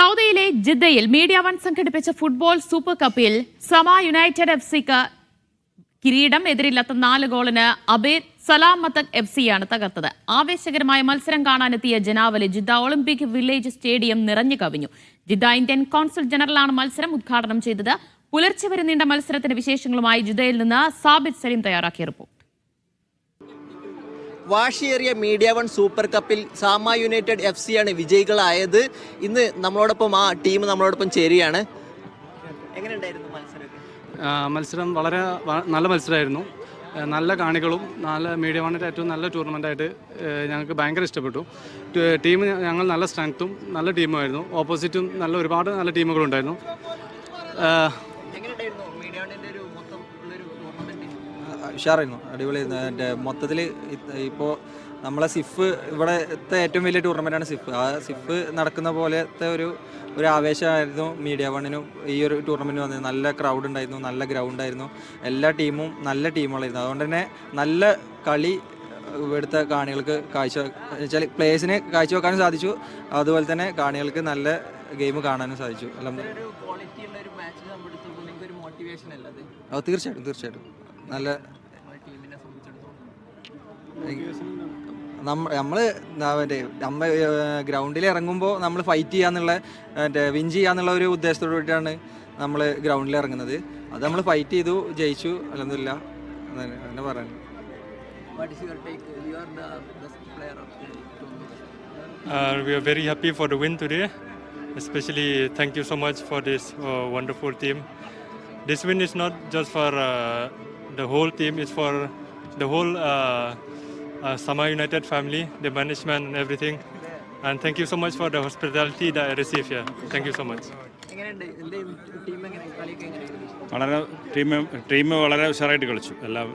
സൗദിയിലെ ജിദ്ദയിൽ media one സംഘടിപ്പിച്ച ഫുട്ബോൾ സൂപ്പർ കപ്പിൽ സമ യുണൈറ്റഡ് എഫ് സിക്ക് കിരീടം എതിരില്ലാത്ത നാല് ഗോളിന് അബേർ സലാം മത്തക് എഫ് സിയാണ് തകർത്തത്. ആവേശകരമായ മത്സരം കാണാനെത്തിയ ജനാവലി ജിദ്ദ ഒളിമ്പിക് വില്ലേജ് സ്റ്റേഡിയം നിറഞ്ഞു കവിഞ്ഞു. ജിദ്ദ ഇന്ത്യൻ കോൺസുൽ ജനറലാണ് മത്സരം ഉദ്ഘാടനം ചെയ്തത്. പുലർച്ചെ വരെ നീണ്ട മത്സരത്തിന്റെ വിശേഷങ്ങളുമായി ജിദ്ദയിൽ നിന്ന് സാബിത് സലീം തയ്യാറാക്കിയ റിപ്പോർട്ട്. വാശിയേറിയ മീഡിയ വൺ സൂപ്പർ കപ്പിൽ സാമ യുണൈറ്റഡ് എഫ് സി ആണ് വിജയികളായത്. ഇന്ന് നമ്മളോടൊപ്പം ആ ടീം നമ്മളോടൊപ്പം ചേരുകയാണ്. മത്സരം മത്സരം വളരെ നല്ല മത്സരമായിരുന്നു. നല്ല കാണികളും നല്ല മീഡിയ വണ്ണിന്റെ ഏറ്റവും നല്ല ടൂർണമെന്റായിട്ട് ഞങ്ങൾക്ക് ഭയങ്കര ഇഷ്ടപ്പെട്ടു. ടീം ഞങ്ങൾ നല്ല സ്ട്രെങ്ത്തും നല്ല ടീമുമായിരുന്നു. ഓപ്പോസിറ്റും നല്ല ഒരുപാട് നല്ല ടീമുകളുണ്ടായിരുന്നു. ഉഷാറായിരുന്നു. അടിപൊളിയായിരുന്നു എന്റെ മൊത്തത്തിൽ ഇപ്പോൾ നമ്മളെ സിഫ് ഇവിടുത്തെ ഏറ്റവും വലിയ ടൂർണമെന്റാണ് സിഫ്. ആ സിഫ് നടക്കുന്ന പോലത്തെ ഒരു ഒരു ആവേശമായിരുന്നു മീഡിയ വണ്ണിനും ഈ ഒരു ടൂർണമെന്റ് വന്നത്. നല്ല ക്രൗഡ് ഉണ്ടായിരുന്നു നല്ല ഗ്രൗണ്ട് ആയിരുന്നു. എല്ലാ ടീമും നല്ല ടീമുകളായിരുന്നു. അതുകൊണ്ട് തന്നെ നല്ല കളി ഇവിടുത്തെ കാണികൾക്ക് കാഴ്ച വെച്ചാൽ കാഴ്ച കാഴ്ചവെക്കാനും സാധിച്ചു. അതുപോലെ തന്നെ കാണികൾക്ക് നല്ല ഗെയിം കാണാനും സാധിച്ചു. എല്ലാം തീർച്ചയായിട്ടും ക്വാളിറ്റി ഉള്ള ഒരു മാച്ച് സംബന്ധിച്ചിടത്തോളം നിങ്ങൾക്ക് ഒരു മോട്ടിവേഷൻ അല്ലത് അത് തീർച്ചയായിട്ടും തീർച്ചയായിട്ടും നല്ല ടീമിനെ സംബന്ധിച്ചിടത്തോളം നമ്മ നമ്മൾ എന്താ മറ്റേ നമ്മ ഗ്രൗണ്ടിൽ ഇറങ്ങുമ്പോൾ നമ്മൾ ഫൈറ്റ് ചെയ്യാന്നുള്ള മറ്റേ വിൻ ചെയ്യാന്നുള്ള ഒരു ഉദ്ദേശത്തോടു കൂടിയിട്ടാണ് നമ്മൾ ഗ്രൗണ്ടിൽ ഇറങ്ങുന്നത്. അത് നമ്മൾ ഫൈറ്റ് ചെയ്തു ജയിച്ചു അല്ലെന്നില്ല അങ്ങനെ പറയുന്നത് what is your take you are the best player of the tournament Uh, we are very happy for the win today. Especially, thank you so much for this uh, wonderful team. This win is not just for uh, the whole team; it's for the whole uh, uh, Sama United family, the management, and everything. And thank you so much for the hospitality that I received here. Thank you so much. Team എങ്ങനെ കളിയൊക്കെ എങ്ങനെയായിരുന്നു വളരെ team team വളരെ ഉഷാറായിട്ട് കളിച്ചു. എല്ലാം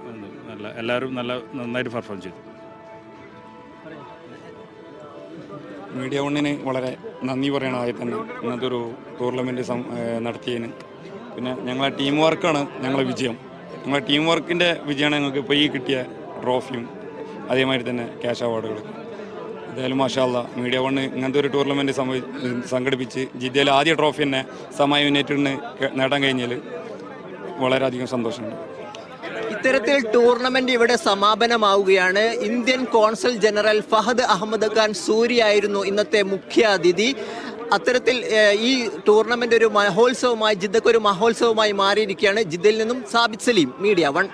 നല്ല എല്ലാവരും നല്ല നന്നായിട്ട് പെർഫോം ചെയ്തു. മീഡിയ വണ്ണിന് വളരെ നന്ദി പറയണതായി ആദ്യം തന്നെ ഇന്നത്തെ ഒരു ടൂർണമെന്റ് നടത്തിയതിന്. പിന്നെ ഞങ്ങളെ ടീം വർക്കാണ് ഞങ്ങളെ വിജയം. ഞങ്ങളെ ടീം വർക്കിന്റെ വിജയമാണ് ഞങ്ങൾക്ക് ഇപ്പോൾ ഈ കിട്ടിയ ട്രോഫിയും അതേമാതിരി തന്നെ ക്യാഷ് അവാർഡുകൾ എന്തായാലും മാഷാല്ല മീഡിയ വണ്ണ് ഇങ്ങനത്തെ ഒരു ടൂർണമെന്റ് സംഘടിപ്പിച്ച് ജിദ്ദയിലെ ആദ്യ ട്രോഫി തന്നെ സമയ യുണൈറ്റഡിന് നേടാൻ കഴിഞ്ഞാൽ വളരെയധികം സന്തോഷമുണ്ട്. ഇത്തരത്തിൽ ടൂർണമെന്റ് ഇവിടെ സമാപനമാവുകയാണ്. Indian consul general Fahad Ahmed Khan Suri ആയിരുന്നു ഇന്നത്തെ മുഖ്യ അതിഥി. അത്തരത്തിൽ ഈ ടൂർണമെന്റ് ഒരു മഹോത്സവമായി ജിദ്ദക്ക് ഒരു മഹോത്സവമായി മാറിയിരിക്കുകയാണ്. ജിദ്ദയിൽ നിന്നും സാബിത് സലീം മീഡിയ വൺ